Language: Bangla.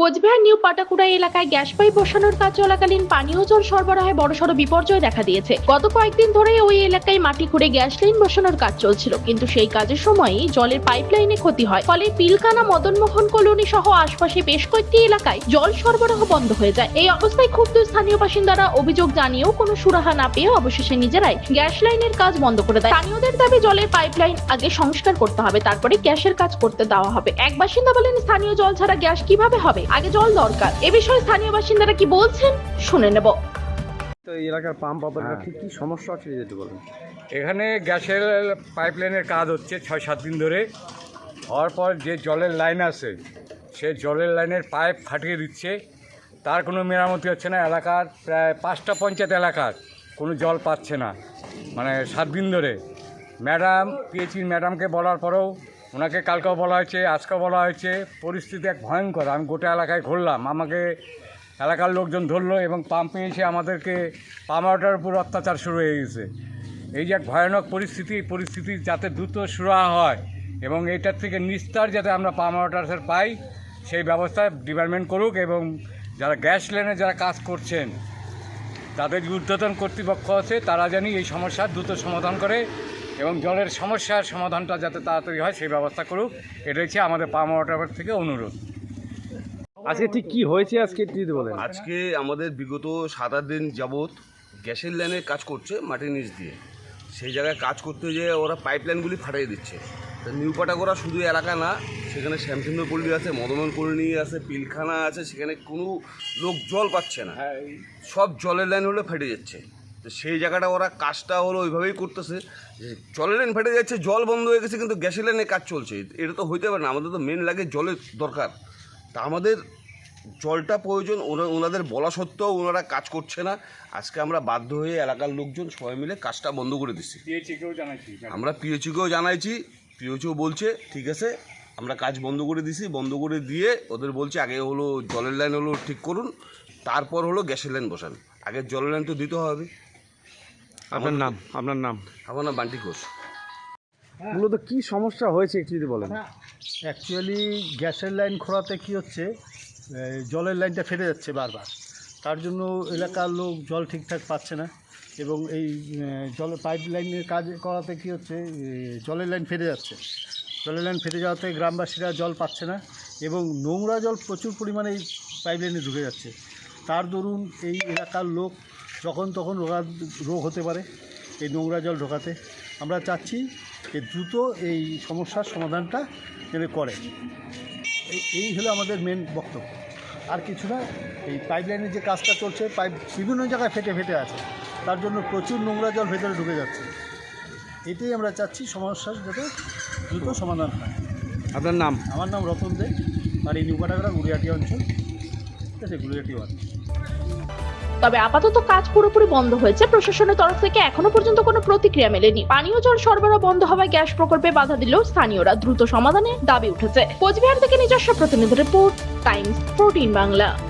কোচবিহার নিউ পাটাকুড়া এলাকায় গ্যাস পাইপ বসানোর কাজ চলাকালীন পানীয় জল সরবরাহে বড়সড় বিপর্যয় দেখা দিয়েছে। গত কয়েকদিন ধরে ওই এলাকায় মাটি খুঁড়ে গ্যাস লাইন বসানোর কাজ চলছিল, কিন্তু সেই কাজের সময়ই জলের পাইপ লাইনে ক্ষতি হয়। ফলে পিলকানা, মদনমোহন কলোনি সহ আশপাশে বেশ কয়েকটি এলাকায় জল সরবরাহ বন্ধ হয়ে যায়। এই অবস্থায় ক্ষুব্ধ স্থানীয় বাসিন্দারা অভিযোগ জানিয়েও কোনো সুরাহা না পেয়ে অবশেষে নিজেরাই গ্যাস লাইনের কাজ বন্ধ করে দেয়। স্থানীয়দের দাবি, জলের পাইপ লাইন আগে সংস্কার করতে হবে, তারপরে গ্যাসের কাজ করতে দেওয়া হবে। এক বাসিন্দা বলেন, স্থানীয় জল ছাড়া গ্যাস কীভাবে হবে? আগে জল দরকার। এ বিষয়ে স্থানীয় বাসিন্দারা কি বলছেন শুনে নেব। তো এই এলাকার পাম্প অপারেটর হ্যাঁ। ঠিক কী সমস্যা আছে যদি বলেন? এখানে গ্যাসের পাইপলাইনের কাজ হচ্ছে ছয় সাত দিন ধরে। হওয়ার পর যে জলের লাইন আছে সে জলের লাইনের পাইপ ফাটিয়ে দিচ্ছে। তার কোনো মেরামতি হচ্ছে না। এলাকার প্রায় পাঁচটা পঞ্চায়েত এলাকার কোনো জল পাচ্ছে না। মানে সাত দিন ধরে। ম্যাডাম পিএইচি ম্যাডামকে বলার পরেও ওনাকে কালকেও বলা হয়েছে, আজকেও বলা হয়েছে, পরিস্থিতি এক ভয়ঙ্কর। আমি গোটা এলাকায় ঘুরলাম, আমাকে এলাকার লোকজন ধরলো এবং পাম্পে এসে আমাদেরকে পাম আউটার উপর অত্যাচার শুরু হয়ে গেছে। এই যে এক ভয়ানক পরিস্থিতি, এই পরিস্থিতি যাতে দ্রুত সুরাহা হয় এবং এটার থেকে নিস্তার যাতে আমরা পাম ওয়াটার্সের পাই, সেই ব্যবস্থা ডিপার্টমেন্ট করুক এবং যারা গ্যাস লাইনে যারা কাজ করছেন তাদের ঊর্ধ্বতন কর্তৃপক্ষ আছে, তারা জানি এই সমস্যার দ্রুত সমাধান করে। এবং জলের সমস্যার সমাধানটা যাতে তাড়াতাড়ি হয় সেই ব্যবস্থা করুক। এটা হচ্ছে আমাদের পাম ওয়াটার থেকে অনুরোধ। আজকে ঠিক কি হয়েছে আজকে একটু যদি বলেন। আজকে আমাদের বিগত সাত আট দিন যাবৎ গ্যাসের লাইনে কাজ করছে মাটির নিচ দিয়ে। সেই জায়গায় কাজ করতে যেয়ে ওরা পাইপ লাইনগুলি ফাটিয়ে দিচ্ছে। তা নিউ পাটাগোড়া শুধু এলাকা না সেখানে শ্যামচন্দ্র পল্লী আছে মদমন কলোনি আছে পিলখানা আছে সেখানে কোনো লোক জল পাচ্ছে না। সব জলের লাইন হলে ফেটে যাচ্ছে। তো সেই জায়গাটা ওরা কাজটা হলো ওইভাবেই করতেছে। যে জলের লাইন ফেটে যাচ্ছে জল বন্ধ হয়ে গেছে কিন্তু গ্যাসের লাইনে কাজ চলছে। এটা তো হইতে পারে না আমাদের তো মেন লাগে জলের দরকার। তা আমাদের জলটা প্রয়োজন ওনা- ওনাদের বলা সত্ত্বেও ওনারা কাজ করছে না। আজকে আমরা বাধ্য হয়ে এলাকার লোকজন সবাই মিলে কাজটা বন্ধ করে দিচ্ছি। আমরা পিএইচকেও জানাইছি পিএইচও বলছে ঠিক আছে আমরা কাজ বন্ধ করে দিছি বন্ধ করে দিয়ে ওদের বলছে আগে হলো জলের লাইন হলো ঠিক করুন তারপর হলো গ্যাসের লাইন বসান। আগে জলের লাইন তো দিতে হবে। আপনার নাম আপনার নাম? আমার নাম বান্টি ঘোষ। মূলত কি সমস্যা হয়েছে একটু যদি বলেন? অ্যাকচুয়ালি গ্যাসের লাইন খোঁড়াতে কী হচ্ছে? জলের লাইনটা ফেটে যাচ্ছে বারবার। তার জন্য এলাকার লোক জল ঠিকঠাক পাচ্ছে না এবং এই জল পাইপ লাইনের কাজ করাতে কী হচ্ছে? জলের লাইন ফেটে যাচ্ছে। জলের লাইন ফেটে যাওয়াতে গ্রামবাসীরা জল পাচ্ছে না এবং নোংরা জল প্রচুর পরিমাণে এই পাইপ লাইনে ঢুকে যাচ্ছে। তার দরুন এই এলাকার লোক যখন তখন রোগা রোগ হতে পারে এই নোংরা জল ঢোকাতে। আমরা চাচ্ছি যে দ্রুত এই সমস্যার সমাধানটা যেন করে। এই এই হলো আমাদের মেন বক্তব্য। আর কিছু না এই পাইপ লাইনের যে কাজটা চলছে পাইপ বিভিন্ন জায়গায় ফেটে ফেটে আছে। তার জন্য প্রচুর নোংরা জল ভেতরে ঢুকে যাচ্ছে। এটাই আমরা চাচ্ছি সমস্যার যাতে দ্রুত সমাধান হয়। আপনার নাম? আমার নাম রতন দে আর এই নিউকাটাগড়া গুড়িয়াটি অঞ্চল। ঠিক আছে গুড়িয়াটি ওয়ান তবে আপাতত কাজ পুরোপুরি বন্ধ হয়েছে। প্রশাসনের তরফ থেকে এখনও পর্যন্ত কোনো প্রতিক্রিয়া মেলেনি। পানীয় জল সরবরাহ বন্ধ হওয়ায় গ্যাস প্রকল্পে বাধা দিলেও স্থানীয়রা দ্রুত সমাধানে দাবি উঠেছে। কোচবিহার থেকে নিজস্ব প্রতিনিধি রিপোর্ট, টাইমস, প্রোটিন বাংলা।